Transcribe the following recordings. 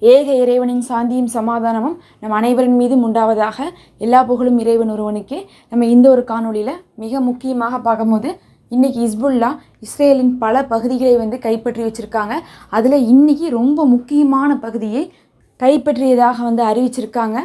ஏக இறைவனின் சாந்தியும் சமாதானமும் நம் அனைவரின் மீதும் உண்டாவதாக எல்லா புகழும் இறைவன் ஒருவனுக்கே. நம்ம இந்த ஒரு காணொளியில் மிக முக்கியமாக பார்க்கும்போது இன்றைக்கி இஸ்புல்லா இஸ்ரேலின் பல பகுதிகளை வந்து கைப்பற்றி வச்சுருக்காங்க. அதில் இன்னைக்கு ரொம்ப முக்கியமான பகுதியை கைப்பற்றியதாக வந்து அறிவிச்சிருக்காங்க.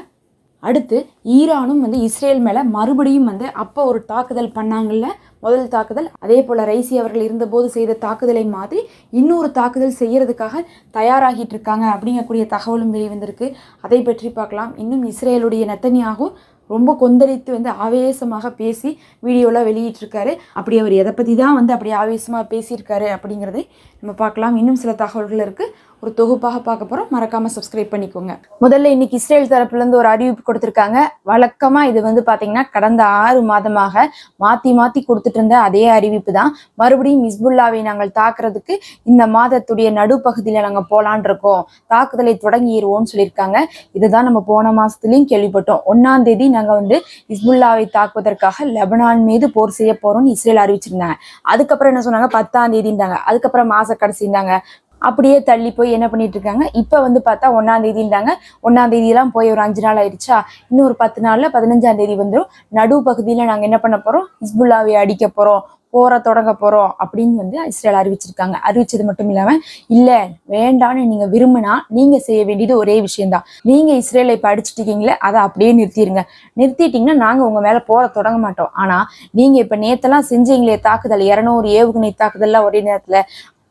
அடுத்து ஈரானும் வந்து இஸ்ரேல் மேலே மறுபடியும் வந்து அப்போ ஒரு தாக்குதல் பண்ணாங்கல்ல? முதல் தாக்குதல். அதே போல் ரைசி அவர்கள் இருந்தபோது செய்த தாக்குதலை மாதிரி இன்னொரு தாக்குதல் செய்யறதுக்காக தயாராகிட்டு இருக்காங்க அப்படிங்கக்கூடிய தகவலும் வெளிவந்திருக்கு அதை பற்றி பார்க்கலாம். இன்னும் இஸ்ரேலுடைய நெத்தனியாகவும் ரொம்ப கொந்தளித்து வந்து ஆவேசமாக பேசி வீடியோவில் வெளியிட்டிருக்காரு. அப்படி அவர் எதை பற்றி தான் வந்து அப்படி ஆவேசமாக பேசியிருக்காரு அப்படிங்கிறதை நம்ம பார்க்கலாம். இன்னும் சில தகவல்கள் இருக்குது ஒரு தொகுப்பாக பார்க்க போகிறோம் மறக்காமல் சப்ஸ்கிரைப் பண்ணிக்கோங்க. முதல்ல இன்னைக்கு இஸ்ரேல் தரப்புலேருந்து ஒரு அறிவிப்பு கொடுத்துருக்காங்க. வழக்கமாக இது வந்து பார்த்தீங்கன்னா கடந்த ஆறு மாதமாக மாற்றி மாற்றி கொடுத்துட்டு இருந்த அதே அறிவிப்பு தான். மறுபடியும் இஸ்புல்லாவை நாங்கள் தாக்குறதுக்கு இந்த மாதத்துடைய நடுப்பகுதியில் நாங்கள் போலான் இருக்கோம். தாக்குதலை தொடங்கிடுவோம்னு சொல்லியிருக்காங்க. இதுதான் நம்ம போன மாதத்துலேயும் கேள்விப்பட்டோம். ஒன்றாம் தேதி நாங்கள் வந்து இஸ்புல்லாவை தாக்குவதற்காக லெபனான் மீது போர் செய்ய போகிறோம்னு இஸ்ரேல் அறிவிச்சிருந்தாங்க. அதுக்கப்புறம் என்ன சொன்னாங்க? பத்தாம் தேதின்றாங்க. அதுக்கப்புறம் மாச கடைசிந்தாங்க அப்படியே தள்ளி போய் என்ன பண்ணிட்டு இருக்காங்க இப்போ வந்து பார்த்தா ஒன்றாம் தேதின்றாங்க. ஒன்றாம் தேதியெல்லாம் போய் ஒரு அஞ்சு நாள் ஆயிடுச்சா? இன்னும் ஒரு பத்து நாளில் பதினஞ்சாம் தேதி வந்துடும் நடு பகுதியில் நாங்கள் என்ன பண்ண போகிறோம் ஹிஸ்புல்லாவை அடிக்க போகிறோம் போற தொடங்க போகிறோம் அப்படின்னு வந்து இஸ்ரேல் அறிவிச்சிருக்காங்க. அறிவிச்சது மட்டும் இல்லாமல் இல்லை வேண்டான்னு நீங்கள் விரும்பினா நீங்கள் செய்ய வேண்டியது ஒரே விஷயம்தான். நீங்கள் இஸ்ரேலை இப்போ அடிச்சிட்டீங்களே அதை அப்படியே நிறுத்திடுங்க நிறுத்திட்டீங்கன்னா நாங்கள் உங்கள் மேலே போற தொடங்க மாட்டோம். ஆனால் நீங்கள் இப்போ நேத்தெல்லாம் செஞ்சீங்களே தாக்குதல். இரநூறு ஏவுகணை தாக்குதல்லாம் ஒரே நேரத்தில்.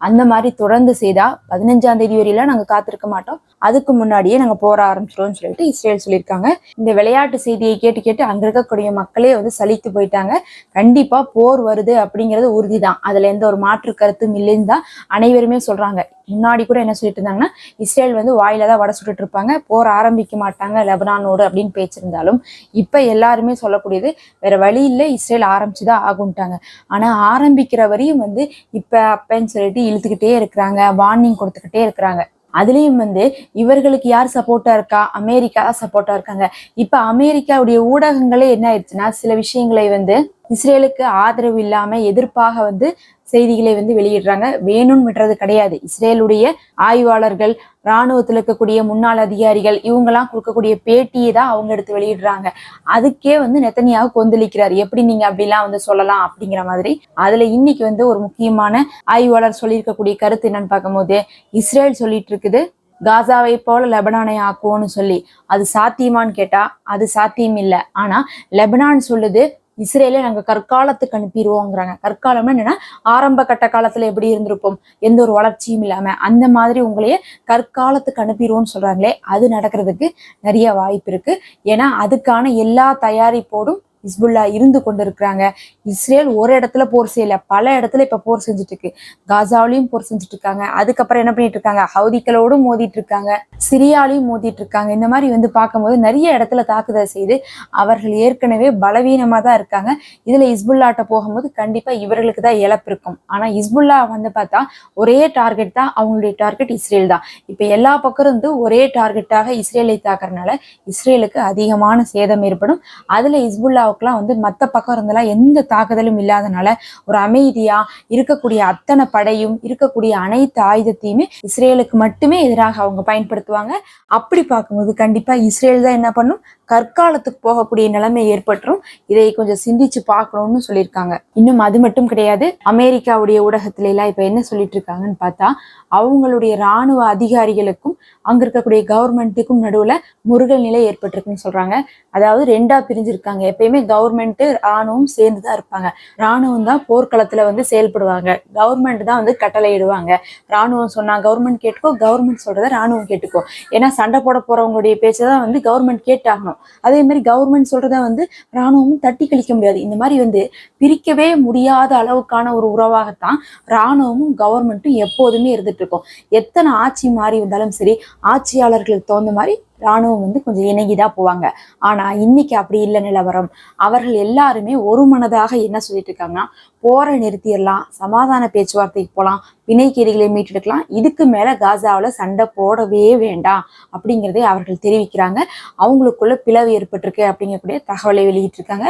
அந்த மாதிரி தொடர்ந்து செய்தா பதினஞ்சாம் தேதி வரையிலாம் நாங்கள் காத்திருக்க மாட்டோம். அதுக்கு முன்னாடியே நாங்கள் போற ஆரம்பிச்சிடும்னு சொல்லிட்டு இஸ்ரேல் சொல்லியிருக்காங்க. இந்த விளையாட்டு செய்தியை கேட்டு கேட்டு அங்க இருக்கக்கூடிய மக்களே வந்து சலித்து போயிட்டாங்க. கண்டிப்பா போர் வருது அப்படிங்கிறது உறுதிதான். அதுல எந்த ஒரு மாற்று கருத்தும் இல்லைன்னு தான் அனைவருமே சொல்றாங்க. முன்னாடி கூட என்ன சொல்லிட்டு இருந்தாங்கன்னா இஸ்ரேல் வந்து வாயில தான் வடை சுட்டுட்டு இருப்பாங்க போர் ஆரம்பிக்க மாட்டாங்க லெபனானோடு அப்படின்னு பேச்சிருந்தாலும் இப்ப எல்லாருமே சொல்லக்கூடியது வேற வழி இல்லை இஸ்ரேல் ஆரம்பிச்சுதான் ஆகும்ட்டாங்க. ஆனா ஆரம்பிக்கிற வரையும் வந்து இப்ப அப்பன்னு சொல்லிட்டு இழுத்துக்கிட்டே இருக்கிறாங்க வார்னிங் கொடுத்துக்கிட்டே இருக்கிறாங்க. அதுலயும் வந்து இவர்களுக்கு யார் சப்போர்ட்டா இருக்கா? அமெரிக்கா தான் சப்போர்ட்டா இருக்காங்க. இப்ப அமெரிக்காவுடைய ஊடகங்களே என்ன ஆயிடுச்சுன்னா சில விஷயங்களை வந்து இஸ்ரேலுக்கு ஆதரவு இல்லாம எதிர்ப்பாக வந்து செய்திகளை வந்து வெளியிடுறாங்க. வேணும்னு விடுறது கிடையாது. இஸ்ரேலுடைய ஆய்வாளர்கள் இராணுவத்தில் இருக்கக்கூடிய முன்னாள் அதிகாரிகள் இவங்கெல்லாம் கொடுக்கக்கூடிய பேட்டியை தான் அவங்க எடுத்து வெளியிடுறாங்க. அதுக்கே வந்து நெத்தனியாக கொந்தளிக்கிறார். எப்படி நீங்க அப்படிலாம் வந்து சொல்லலாம் அப்படிங்கிற மாதிரி. அதுல இன்னைக்கு வந்து ஒரு முக்கியமான ஆய்வாளர் சொல்லியிருக்கக்கூடிய கருத்து என்னன்னு பார்க்கும்போது இஸ்ரேல் சொல்லிட்டு இருக்குது காசாவை போல லெபனானை ஆக்குவோன்னு சொல்லி. அது சாத்தியமான்னு கேட்டா அது சாத்தியம் இல்லை. ஆனா லெபனான் சொல்லுது இஸ்ரேலை நாங்கள் கற்காலத்துக்கு அனுப்பிடுவோங்கிறாங்க. கற்காலம்னா என்னன்னா ஆரம்ப கட்ட காலத்துல எப்படி இருந்திருப்போம்? எந்த ஒரு வளர்ச்சியும் இல்லாம அந்த மாதிரி உங்களையே கற்காலத்துக்கு அனுப்பிடுவோம்னு சொல்றாங்களே அது நடக்கிறதுக்கு நிறைய வாய்ப்பு இருக்கு. ஏன்னா அதுக்கான எல்லா தயாரிப்போடும் ஹிஸ்புல்லா இருந்து கொண்டு இருக்கிறாங்க இஸ்ரேல் ஒரு இடத்துல போர் செய்யல. பல இடத்துல இப்ப போர் செஞ்சுட்டு இருக்கு காசாவிலையும் போர் செஞ்சுட்டு இருக்காங்க அதுக்கப்புறம் என்ன பண்ணிட்டு இருக்காங்க? ஹவுதிகளோடும் மோதிட்டு இருக்காங்க. சிரியாலையும் மோதிட்டு இருக்காங்க. இந்த மாதிரி வந்து பார்க்கும்போது நிறைய இடத்துல தாக்குதல் செய்து அவர்கள் ஏற்கனவே பலவீனமா தான் இருக்காங்க. இதுல இஸ்புல்லாட்ட போகும்போது கண்டிப்பா இவர்களுக்கு தான் இழப்பு இருக்கும். ஆனா இஸ்புல்லா வந்து பார்த்தா ஒரே டார்கெட் தான் அவங்களுடைய டார்கெட் இஸ்ரேல் தான். இப்ப எல்லா பக்கம் இருந்து ஒரே டார்கெட்டாக இஸ்ரேலை தாக்குறதுனால இஸ்ரேலுக்கு அதிகமான சேதம் ஏற்படும். அதுல இஸ்புல்லா இந்தியாவுக்குலாம் வந்து மற்ற பக்கம் இருந்தெல்லாம் எந்த தாக்குதலும் இல்லாதனால ஒரு அமைதியா இருக்கக்கூடிய அத்தனை படையும் இருக்கக்கூடிய அனைத்து ஆயுதத்தையுமே இஸ்ரேலுக்கு மட்டுமே எதிராக அவங்க பயன்படுத்துவாங்க. அப்படி பார்க்கும்போது கண்டிப்பா இஸ்ரேல் தான் என்ன பண்ணும்? கற்காலத்துக்கு போகக்கூடிய நிலைமை ஏற்பட்டுரும். இதை கொஞ்சம் சிந்திச்சு பார்க்கணும்னு சொல்லியிருக்காங்க. இன்னும் அது மட்டும் கிடையாது. அமெரிக்காவுடைய ஊடகத்துல எல்லாம் இப்ப என்ன சொல்லிட்டு இருக்காங்கன்னு பார்த்தா அவங்களுடைய ராணுவ அதிகாரிகளுக்கும் அங்க இருக்கக்கூடிய கவர்மெண்ட்டுக்கும் நடுவுல முருகல் நிலை ஏற்பட்டிருக்குன்னு சொல்றாங்க. அதாவது ரெண்டா பிரிஞ்சிருக்காங்க. எப்பயுமே கவர்மெண்ட் ராணுவம் சேர்ந்து தான் இருப்பாங்க. ராணுவம் தான் போர்க்களத்துல வந்து செயல்படுவாங்க. கவர்மெண்ட் தான் வந்து கட்டளை இடுவாங்க ராணுவம் சொன்னா கவர்மெண்ட் கேட்டுக்கோ கவர்மெண்ட் சொல்றத ராணுவம் கேட்டுக்கோ. ஏன்னா சண்டை போட போறவங்களுடைய பேச்சை தான் வந்து கவர்மெண்ட் கேட்டாகணும். அதே மாதிரி கவர்மெண்ட் சொல்றத வந்து ராணுவமும் தட்டி கழிக்க முடியாது. இந்த மாதிரி வந்து பிரிக்கவே முடியாத அளவுக்கான ஒரு உறவாகத்தான் ராணுவமும் கவர்மெண்ட்டும் எப்போதுமே இருந்துட்டு இருக்கும் எத்தனை ஆட்சி மாறி வந்தாலும் சரி ஆட்சியாளர்களுக்கு தகுந்த மாதிரி ராணுவம் வந்து கொஞ்சம் இணங்கிதான் போவாங்க. ஆனா இன்னைக்கு அப்படி இல்லை நிலவரம். அவர்கள் எல்லாருமே ஒரு மனதாக என்ன சொல்லிட்டு இருக்காங்கன்னா போரை நிறுத்திடலாம் சமாதான பேச்சுவார்த்தைக்கு போகலாம் வினைக்கேடுகளை மீட்டெடுக்கலாம் இதுக்கு மேல காசாவில் சண்டை போடவே வேண்டாம் அப்படிங்கிறதே அவர்கள் தெரிவிக்கிறாங்க. அவங்களுக்குள்ள பிளவு ஏற்பட்டிருக்கு அப்படிங்கக்கூடிய தகவலை வெளியிட்டிருக்காங்க.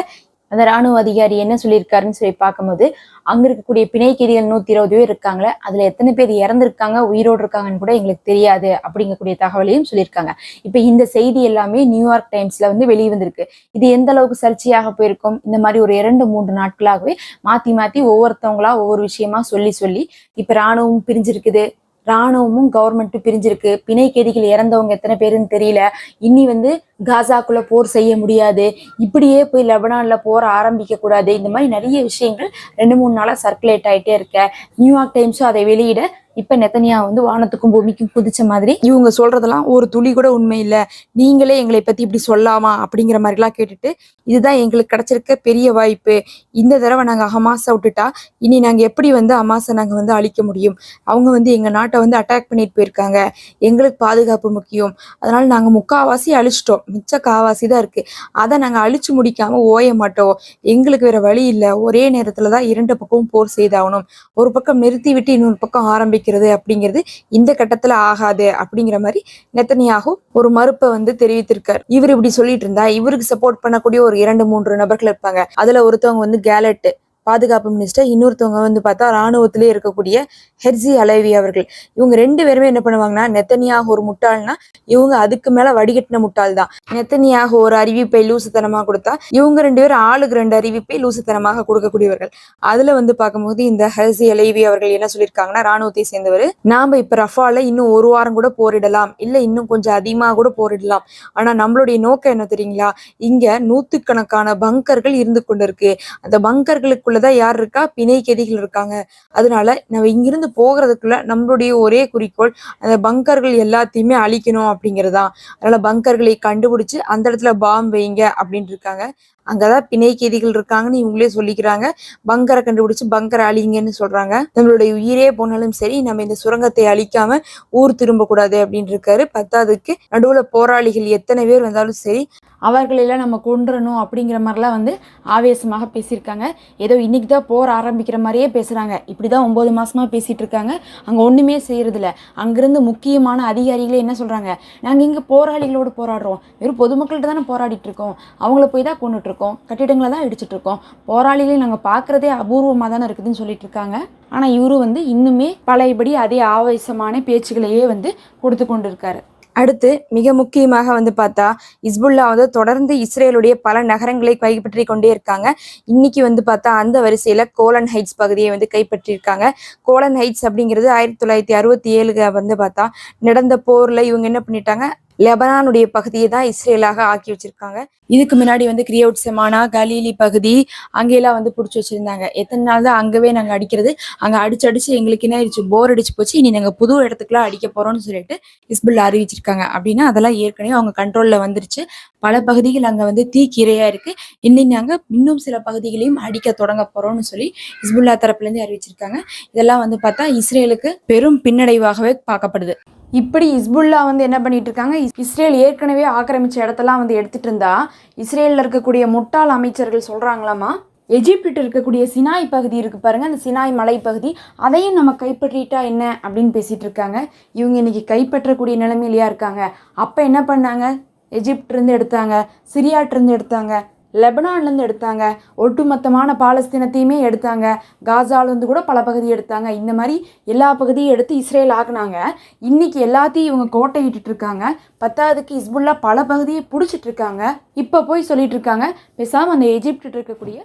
அந்த ராணுவ அதிகாரி என்ன சொல்லியிருக்காருன்னு சொல்லி பார்க்கும்போது அங்க இருக்கக்கூடிய பிணை கைதிகள் நூத்தி இருபது பேர் இருக்காங்களே அதுல எத்தனை பேர் இறந்திருக்காங்க உயிரோடு இருக்காங்கன்னு கூட எங்களுக்கு தெரியாது அப்படிங்கக்கூடிய தகவலையும் சொல்லியிருக்காங்க. இப்ப இந்த செய்தி எல்லாமே நியூயார்க் டைம்ஸ்ல வந்து வெளிவந்திருக்கு இது எந்த அளவுக்கு சர்ச்சையாக போயிருக்கும்? இந்த மாதிரி ஒரு இரண்டு மூன்று நாட்களாகவே மாத்தி மாத்தி ஒவ்வொருத்தவங்களா ஒவ்வொரு விஷயமா சொல்லி சொல்லி இப்ப ராணுவம் பிரிஞ்சிருக்குது ராணுவமும் கவர்மெண்ட்டும் பிரிஞ்சிருக்கு. பிணை கைதிகள் இறந்தவங்க எத்தனை பேருன்னு தெரியல. இனி வந்து காசாக்குள்ள போர் செய்ய முடியாது. இப்படியே போய் லெபனான்ல போர் ஆரம்பிக்க கூடாது. இந்த மாதிரி நிறைய விஷயங்கள் ரெண்டு மூணு நாளா சர்க்குலேட் ஆயிட்டே இருக்க. நியூயார்க் டைம்ஸும் அதை வெளியிட இப்ப நெத்தனியா வந்து வானத்துக்கும் பூமிக்கும் குதிச்ச மாதிரி இவங்க சொல்றதெல்லாம் ஒரு துளி கூட உண்மை இல்ல. நீங்களே எங்களை பத்தி இப்படி சொல்லாமா அப்படிங்கிற மாதிரிலாம் கேட்டுட்டு இதுதான் எங்களுக்கு கிடைச்சிருக்க பெரிய வாய்ப்பு. இந்த தடவை நாங்க ஹமாஸை விட்டுட்டா இனி நாங்க எப்படி வந்து ஹமாஸை நாங்க வந்து அழிக்க முடியும்? அவங்க வந்து எங்க நாட்டை வந்து அட்டாக் பண்ணிட்டு போயிருக்காங்க. எங்களுக்கு பாதுகாப்பு முக்கியம். அதனால நாங்க முக்காவாசி அழிச்சிட்டோம். மிச்ச காவாசி தான் இருக்கு. அதை நாங்க அழிச்சு முடிக்காம ஓய மாட்டோம். எங்களுக்கு வேற வழி இல்ல. ஒரே நேரத்துல தான் இரண்டு பக்கமும் போர் செய்தாகணும். ஒரு பக்கம் நிறுத்தி விட்டு இன்னொரு பக்கம் ஆரம்பிக்கிறது அப்படிங்கிறது இந்த கட்டத்துல ஆகாது அப்படிங்கிற மாதிரி நெத்தனியாகும் ஒரு மறுப்பை வந்து தெரிவித்திருக்கார். இவர் இப்படி சொல்லிட்டு இருந்தா இவருக்கு சப்போர்ட் பண்ணக்கூடிய ஒரு இரண்டு மூன்று நபர்கள் இருப்பாங்க. அதுல ஒருத்தவங்க வந்து கேலட் பாதுகாப்பு மினிஸ்டர் இன்னொருத்தவங்க வந்து பார்த்தா ராணுவத்திலே இருக்கக்கூடிய ஹெர்சி அலைவி அவர்கள். இவங்க ரெண்டு பேருமே என்ன பண்ணுவாங்கன்னா நெத்தனியாக ஒரு முட்டாள்னா இவங்க அதுக்கு மேல வடிகட்டின முட்டாள் தான். நெத்தனியாக ஒரு அறிவிப்பை லூசுத்தனமாக கொடுத்தா இவங்க ரெண்டு பேரும் ஆளுக்கு ரெண்டு அறிவிப்பை லூசுத்தனமாக கொடுக்கக்கூடியவர்கள். அதுல வந்து பார்க்கும்போது இந்த ஹெர்சி அலைவி அவர்கள் என்ன சொல்லியிருக்காங்கன்னா ராணுவத்தை சேர்ந்தவர் நாம இப்ப ரஃபால இன்னும் ஒரு வாரம் கூட போரிடலாம். இல்ல இன்னும் கொஞ்சம் அதிகமாக கூட போரிடலாம். ஆனா நம்மளுடைய நோக்கம் என்ன தெரியுங்களா? இங்க நூத்துக்கணக்கான பங்கர்கள் இருந்து கொண்டிருக்கு. அந்த பங்கர்களுக்குள்ள தான் யார் இருக்கா? பிணை கெதிகள் இருக்காங்க. அதனால நம்ம இங்கிருந்து போகிறதுக்குள்ள நம்மளுடைய ஒரே குறிக்கோள் அந்த பங்கர்கள் எல்லாத்தையுமே அழிக்கணும் அப்படிங்கறதுதான். அதனால பங்கர்களை கண்டுபிடிச்சு அந்த இடத்துல பாம் வைங்க அப்படின்னு இருக்காங்க. அங்கதான் பிணைக்கேதிகள் இருக்காங்கன்னு இவங்களே சொல்லிக்கிறாங்க. பங்கரை கண்டுபிடிச்சு பங்கரை அழிங்கன்னு சொல்றாங்க. நம்மளுடைய உயிரே போனாலும் சரி நம்ம இந்த சுரங்கத்தை அழிக்காம ஊர் திரும்ப கூடாது அப்படின்னு இருக்காரு. பத்தாவதுக்கு நடுவுல போராளிகள் எத்தனை பேர் வந்தாலும் சரி அவர்களெல்லாம் நம்ம கொன்றணும் அப்படிங்கிற மாதிரிலாம் வந்து ஆவேசமாக பேசியிருக்காங்க. ஏதோ இன்னைக்கு தான் போர் ஆரம்பிக்கிற மாதிரியே பேசுகிறாங்க இப்படி தான் ஒம்பது மாசமா பேசிகிட்டு இருக்காங்க. அங்கே ஒன்றுமே செய்யறதில்ல. அங்கிருந்து முக்கியமான அதிகாரிகளே என்ன சொல்கிறாங்க நாங்கள் இங்கே போராளிகளோடு போராடுறோம். வெறும் பொதுமக்கள்கிட்ட தானே போராடிட்டு இருக்கோம். அவங்கள போய் தான் கொண்டுட்டு இருக்கோம் கட்டிடங்களை தான் இடிச்சிட்டு இருக்கோம். போராளிகளை நாங்கள் பார்க்குறதே அபூர்வமாக தானே இருக்குதுன்னு சொல்லிட்டு இருக்காங்க. ஆனால் இவரு வந்து இன்னுமே பழையபடி அதே ஆவேசமான பேச்சுகளையே வந்து கொடுத்து கொண்டு இருக்காரு அடுத்து மிக முக்கியமாக வந்து பார்த்தா இஸ்புல்லா வந்து தொடர்ந்து இஸ்ரேலுடைய பல நகரங்களை கைப்பற்றி கொண்டே இருக்காங்க. இன்னைக்கு வந்து பார்த்தா அந்த வரிசையில கோலன் ஹைட்ஸ் பகுதியை வந்து கைப்பற்றியிருக்காங்க. கோலன் ஹைட்ஸ் அப்படிங்கிறது ஆயிரத்தி தொள்ளாயிரத்தி அறுபத்தி ஏழுல வந்து பார்த்தா நடந்த போர்ல இவங்க என்ன பண்ணிட்டாங்க? லெபனானுடைய பகுதியை தான் இஸ்ரேலாக ஆக்கி வச்சிருக்காங்க. இதுக்கு முன்னாடி வந்து கிரியவுட் செமானா கலீலி பகுதி அங்கெல்லாம் வந்து பிடிச்சி வச்சிருந்தாங்க. எத்தனை நாள் தான் அங்கவே நாங்கள் அடிக்கிறது? அங்கே அடிச்சு அடிச்சு எங்களுக்கு என்ன ஆயிடுச்சு போர் அடிச்சு போச்சு. இனி நாங்கள் புது இடத்துக்குலாம் அடிக்க போறோம்னு சொல்லிட்டு இஸ்புல்லா அறிவிச்சிருக்காங்க. அப்படின்னா அதெல்லாம் ஏற்கனவே அவங்க கண்ட்ரோல்ல வந்துருச்சு. பல பகுதிகள் அங்கே வந்து தீக்கிரையா இருக்கு. இன்னும் நாங்கள் இன்னும் சில பகுதிகளையும் அடிக்க தொடங்க போறோம்னு சொல்லி இஸ்புல்லா தரப்புலேருந்து அறிவிச்சிருக்காங்க. இதெல்லாம் வந்து பார்த்தா இஸ்ரேலுக்கு பெரும் பின்னடைவாகவே பார்க்கப்படுது. இப்படி இஸ்புல்லா வந்து என்ன பண்ணிட்டு இருக்காங்க இஸ்- இஸ்ரேல் ஏற்கனவே ஆக்கிரமிச்ச இடத்தெல்லாம் வந்து எடுத்துட்டு இருந்தா இஸ்ரேலில் இருக்கக்கூடிய முட்டாள் அமைச்சர்கள் சொல்றாங்களாமா? எஜிப்டில் இருக்கக்கூடிய சினாய் பகுதி இருக்கு பாருங்க அந்த சினாய் மலைப்பகுதி அதையும் நம்ம கைப்பற்றிட்டா என்ன அப்படின்னு பேசிட்டு இருக்காங்க இவங்க இன்னைக்கு கைப்பற்றக்கூடிய நிலைமையிலயா இருக்காங்க. அப்ப என்ன பண்ணாங்க? எஜிப்ட் இருந்து எடுத்தாங்க சிரியாட்டிருந்து எடுத்தாங்க. லெபனான்லேருந்து எடுத்தாங்க. ஒட்டுமொத்தமான பாலஸ்தீனத்தையுமே எடுத்தாங்க. காசாலேருந்து கூட பல பகுதி எடுத்தாங்க. இந்த மாதிரி எல்லா பகுதியும் எடுத்து இஸ்ரேல் ஆக்குனாங்க. இன்றைக்கி எல்லாத்தையும் இவங்க கோட்டை இருக்காங்க பத்தாவதுக்கு இஸ்புல்லா பல பகுதியை பிடிச்சிட்டு இருக்காங்க இப்போ போய் சொல்லிட்டு இருக்காங்க பேசாமல் அந்த எஜிப்ட் இருக்கக்கூடிய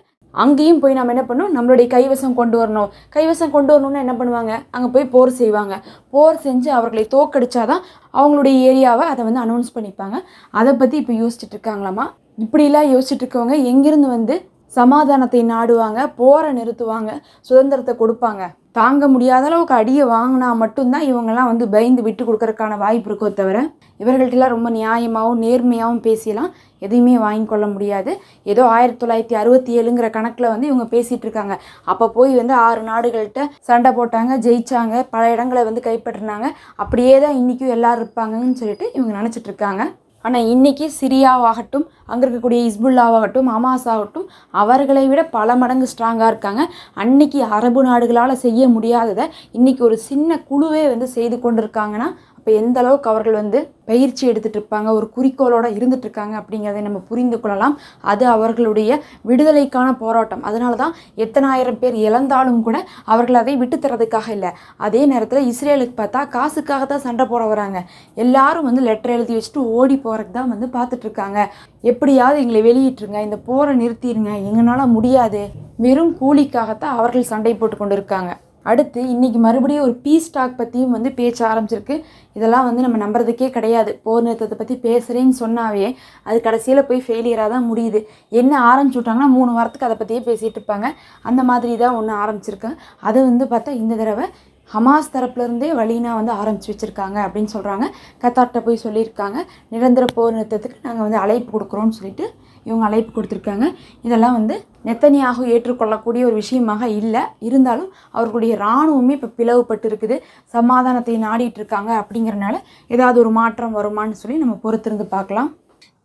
அங்கேயும் போய் நம்ம என்ன பண்ணணும்? நம்மளுடைய கைவசம் கொண்டு வரணும். கைவசம் கொண்டு வரணும்னா என்ன பண்ணுவாங்க? அங்கே போய் போர் செய்வாங்க. போர் செஞ்சு அவர்களை தோக்கடிச்சாதான் அவங்களுடைய ஏரியாவை அதை வந்து அனௌன்ஸ் பண்ணிப்பாங்க. அதை பற்றி இப்போ யோசிச்சுட்டு இருக்காங்களாமா இப்படிலாம் யோசிச்சுட்டு இருக்கவங்க எங்கிருந்து வந்து சமாதானத்தை நாடுவாங்க போரை நிறுத்துவாங்க சுதந்திரத்தை கொடுப்பாங்க. தாங்க முடியாத அளவுக்கு அடியை வாங்கினா மட்டும்தான் இவங்கெல்லாம் வந்து பயந்து விட்டு கொடுக்கறதுக்கான வாய்ப்பு இருக்கோ தவிர இவர்கள்ட்டெல்லாம் ரொம்ப நியாயமாகவும் நேர்மையாகவும் பேசியெல்லாம் எதையுமே வாங்கி கொள்ள முடியாது. ஏதோ ஆயிரத்தி தொள்ளாயிரத்தி அறுபத்தி ஏழுங்கிற கணக்கில் வந்து இவங்க பேசிகிட்டு இருக்காங்க அப்போ போய் வந்து ஆறு நாடுகள்கிட்ட சண்டை போட்டாங்க ஜெயித்தாங்க பல இடங்களை வந்து கைப்பற்றினாங்க. அப்படியே தான் இன்றைக்கும் எல்லோரும் இருப்பாங்கன்னு சொல்லிட்டு இவங்க நினச்சிட்ருக்காங்க. ஆனால் இன்றைக்கி சிரியாவாகட்டும் அங்கே இருக்கக்கூடிய இஸ்புல்லாவாகட்டும் ஹமாஸ் ஆகட்டும் அவர்களை விட பல மடங்கு ஸ்ட்ராங்காக இருக்காங்க. அன்னைக்கு அரபு நாடுகளால் செய்ய முடியாததை இன்றைக்கி ஒரு சின்ன குழுவே வந்து செய்து கொண்டிருக்காங்கன்னா அப்போ எந்த அளவுக்கு அவர்கள் வந்து பயிற்சி எடுத்துகிட்டு இருப்பாங்க ஒரு குறிக்கோளோடு இருந்துட்டு இருக்காங்க அப்படிங்கிறத நம்ம புரிந்து கொள்ளலாம். அது அவர்களுடைய விடுதலைக்கான போராட்டம். அதனால தான் எத்தனாயிரம் பேர் இழந்தாலும் கூட அவர்கள் அதை விட்டுத்தரதுக்காக இல்லை. அதே நேரத்தில் இஸ்ரேலுக்கு பார்த்தா காசுக்காக தான் சண்டை போட வராங்க. எல்லாரும் வந்து லெட்டர் எழுதி வச்சுட்டு ஓடி போகிறதுக்கு தான் வந்து பார்த்துட்டு இருக்காங்க. எப்படியாவது எங்களை வெளியிட்டுருங்க இந்த போரை நிறுத்திடுங்க எங்களால் முடியாது. வெறும் கூலிக்காகத்தான் அவர்கள் சண்டை போட்டு கொண்டு இருக்காங்க அடுத்து இன்றைக்கி மறுபடியும் ஒரு பீஸ் டாக் பற்றியும் வந்து பேச்ச ஆரம்பிச்சிருக்கு. இதெல்லாம் வந்து நம்ம நம்புறதுக்கே கிடையாது. போர் நிறுத்தத்தை பற்றி பேசுகிறேன்னு சொன்னாவே அது கடைசியில் போய் ஃபெயிலியராக தான் முடியுது. என்ன ஆரம்பிச்சு விட்டாங்கன்னா மூணு வாரத்துக்கு அதை பற்றியே பேசிகிட்டு இருப்பாங்க. அந்த மாதிரி தான் ஒன்று ஆரம்பிச்சிருக்கேன் அது வந்து பார்த்தா இந்த தடவை ஹமாஸ் தரப்புலேருந்தே வழினா வந்து ஆரம்பித்து வச்சுருக்காங்க அப்படின்னு சொல்கிறாங்க கத்தார்கிட்ட போய் சொல்லியிருக்காங்க. நிரந்தர போர் நிறுத்தத்துக்கு நாங்கள் வந்து அழைப்பு கொடுக்குறோன்னு சொல்லிட்டு இவங்க அழைப்பு கொடுத்துருக்காங்க. இதெல்லாம் வந்து நெத்தனியாக ஏற்றுக்கொள்ளக்கூடிய ஒரு விஷயமாக இல்லை. இருந்தாலும் அவர்களுடைய இராணுவமே இப்போ பிளவுபட்டு இருக்குது சமாதானத்தை நாடிட்டு இருக்காங்க அப்படிங்கிறனால ஏதாவது ஒரு மாற்றம் வருமான்னு சொல்லி நம்ம பொறுத்திருந்து பார்க்கலாம்.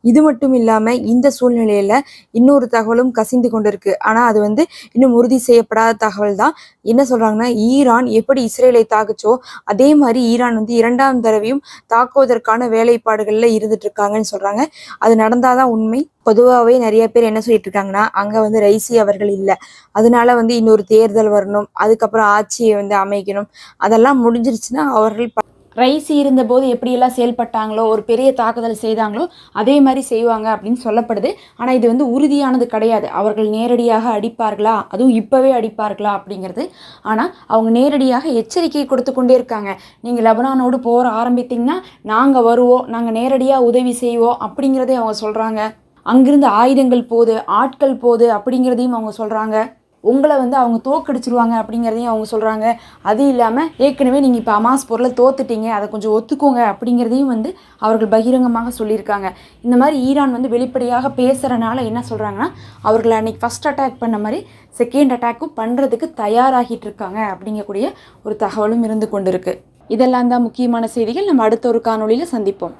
இது மட்டும் இல்லாமல் இந்த சூழ்நிலையில் இன்னொரு தகவலும் கசிந்து கொண்டிருக்கு. ஆனால் அது வந்து இன்னும் உறுதி செய்யப்படாத தகவல் தான். என்ன சொல்கிறாங்கன்னா ஈரான் எப்படி இஸ்ரேலை தாக்குச்சோ அதே மாதிரி ஈரான் வந்து இரண்டாம் தடவையும் தாக்குவதற்கான வேலைப்பாடுகளில் இருந்துட்டு இருக்காங்கன்னு சொல்கிறாங்க அது நடந்தால் தான் உண்மை. பொதுவாகவே நிறைய பேர் என்ன சொல்லிட்டு இருக்காங்கன்னா அங்கே வந்து ரைசி அவர்கள் இல்லை. அதனால வந்து இன்னொரு தேர்தல் வரணும். அதுக்கப்புறம் ஆட்சியை வந்து அமைக்கணும். அதெல்லாம் முடிஞ்சிருச்சுன்னா அவர்கள் ரைசி இருந்தபோது எப்படியெல்லாம் செயல்பட்டாங்களோ ஒரு பெரிய தாக்குதல் செய்தாங்களோ அதே மாதிரி செய்வாங்க அப்படின்னு சொல்லப்படுது. ஆனால் இது வந்து உறுதியானது கிடையாது. அவர்கள் நேரடியாக அடிப்பார்களா? அதுவும் இப்போவே அடிப்பார்களா அப்படிங்கிறது. ஆனால் அவங்க நேரடியாக எச்சரிக்கை கொடுத்து கொண்டே இருக்காங்க. நீங்கள் லெபனானோடு போகிற ஆரம்பித்தீங்கன்னா நாங்கள் வருவோம் நாங்கள் நேரடியாக உதவி செய்வோம் அப்படிங்கிறதே அவங்க சொல்கிறாங்க அங்கிருந்து ஆயுதங்கள் போகுது ஆட்கள் போகுது அப்படிங்கிறதையும் அவங்க சொல்கிறாங்க உங்களை வந்து அவங்க தோக்கடிச்சிருவாங்க அப்படிங்கிறதையும் அவங்க சொல்கிறாங்க அது இல்லாமல் ஏற்கனவே நீங்கள் இப்போ அமாஸ் பொருளை தோத்துட்டீங்க. அதை கொஞ்சம் ஒத்துக்கோங்க அப்படிங்கிறதையும் வந்து அவர்கள் பகிரங்கமாக சொல்லியிருக்காங்க. இந்த மாதிரி ஈரான் வந்து வெளிப்படையாக பேசுகிறனால என்ன சொல்கிறாங்கன்னா அவர்கள் அன்னைக்கு ஃபஸ்ட் அட்டாக் பண்ண மாதிரி செகண்ட் அட்டாக்கும் பண்ணுறதுக்கு தயாராகிட்டு இருக்காங்க அப்படிங்கக்கூடிய ஒரு தகவலும் இருந்து கொண்டு இருக்குது இதெல்லாம் தான் முக்கியமான செய்திகள். நம்ம அடுத்த ஒரு காணொலியில் சந்திப்போம்.